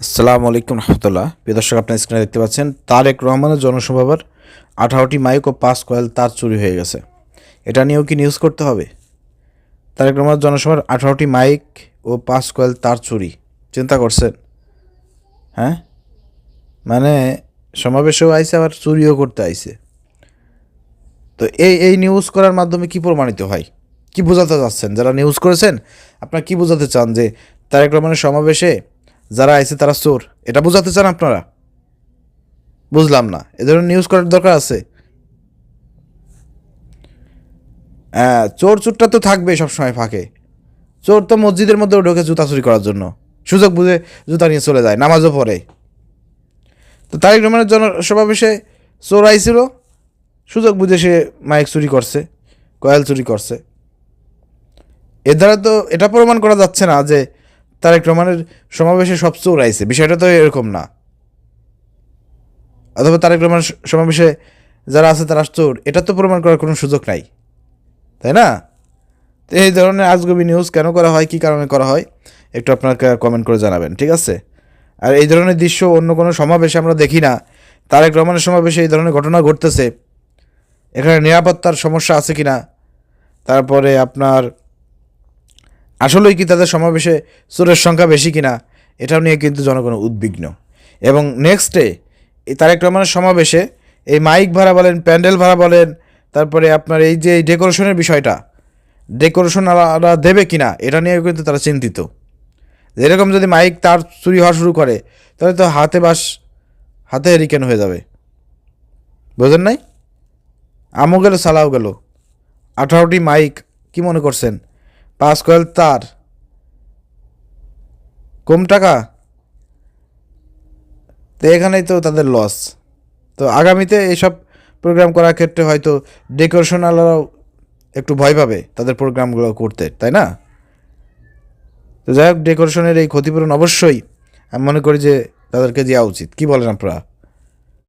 আসসালামু আলাইকুম রহমতুল্লাহ। প্রিয় দর্শক, আপনার স্ক্রিনে দেখতে পাচ্ছেন, তারেক রহমানের জনসভার আঠারোটি মাইক ও পাঁচ কয়েল তার চুরি হয়ে গেছে। এটা নিয়েও কি নিউজ করতে হবে? তারেক রহমানের জনসভার আঠারোটি মাইক ও পাঁচ কয়েল তার চুরি। চিন্তা করছেন? হ্যাঁ? মানে সমাবেশেও আইসে আবার চুরিও করতে আইছে। তো এই এই নিউজ করার মাধ্যমে কি প্রমাণিত হয়? কি বোঝাতে চাচ্ছেন? যারা নিউজ করেছেন, আপনারা কি বোঝাতে চান যে তারেক রহমানের সমাবেশে যারা আইছে তারা চোর। এটা বোঝাতে চান আপনারা? বুঝলাম না। এ ধরনের নিউজ করার দরকার আছে? হ্যাঁ চোর চোরটা তো থাকবে সবসময় ফাঁকে। চোর তো মসজিদের মধ্যেও ঢোকে জুতা চুরি করার জন্য। সুযোগ বুঝে জুতা নিয়ে চলে যায়, নামাজও পড়ে। তো তারেক রহমানের জন সমাবেশে চোর আইছিল। সুযোগ বুঝে সে মাইক চুরি করছে, কয়েল চুরি করছে। এর দ্বারা তো এটা প্রমাণ করা যাচ্ছে না যে তারেক রহমানের সমাবেশে সব চোর আইছে। বিষয়টা তো এরকম না। অথবা তারেক রহমান সমাবেশে যারা আছে তারা চোর, এটা তো প্রমাণ করার কোনো সুযোগ নাই। তাই না? তো এই ধরনের আজগবি নিউজ কেন করা হয়, কী কারণে করা হয়, একটু আপনাকে কমেন্ট করে জানাবেন, ঠিক আছে? আর এই ধরনের দৃশ্য অন্য কোনো সমাবেশে আমরা দেখি না। তারেক রহমানের সমাবেশে এই ধরনের ঘটনা ঘটতেছে। এখানে নিরাপত্তার সমস্যা আছে কি না তারপরে আপনার আসলেই কি তাদের সমাবেশে চোরের সংখ্যা বেশি কিনা, এটাও নিয়ে কিন্তু জনগণ উদ্বিগ্ন। এবং নেক্সট ডে তারেক রহমানের সমাবেশে এই মাইক ভাড়া বলেন, প্যান্ডেল ভাড়া বলেন, তারপরে আপনার এই যে ডেকোরেশনের বিষয়টা ডেকোরেশন ওরা দেবে কিনা, এটা নিয়েও কিন্তু তারা চিন্তিত। এরকম যদি মাইক তার চুরি হওয়া শুরু করে, তাহলে তো হাতে বাস, হাতে হেরিকেন হয়ে যাবে। বোঝেন নাই? আমও গেল, সালাও গেল। আঠারোটি মাইক কি মনে করছেন? পাঁচ কয়েল তার। কম টাকা? তো এখানেই তো তাদের লস তো আগামীতে এইসব প্রোগ্রাম করার ক্ষেত্রে হয়তো ডেকোরেশন আলারাও একটু ভয় পাবে তাদের প্রোগ্রামগুলো করতে, তাই না? তো যাই হোক ডেকোরেশনের এই ক্ষতিপূরণ অবশ্যই আমি মনে করি যে তাদেরকে দেওয়া উচিত। কি বলেন আপনারা?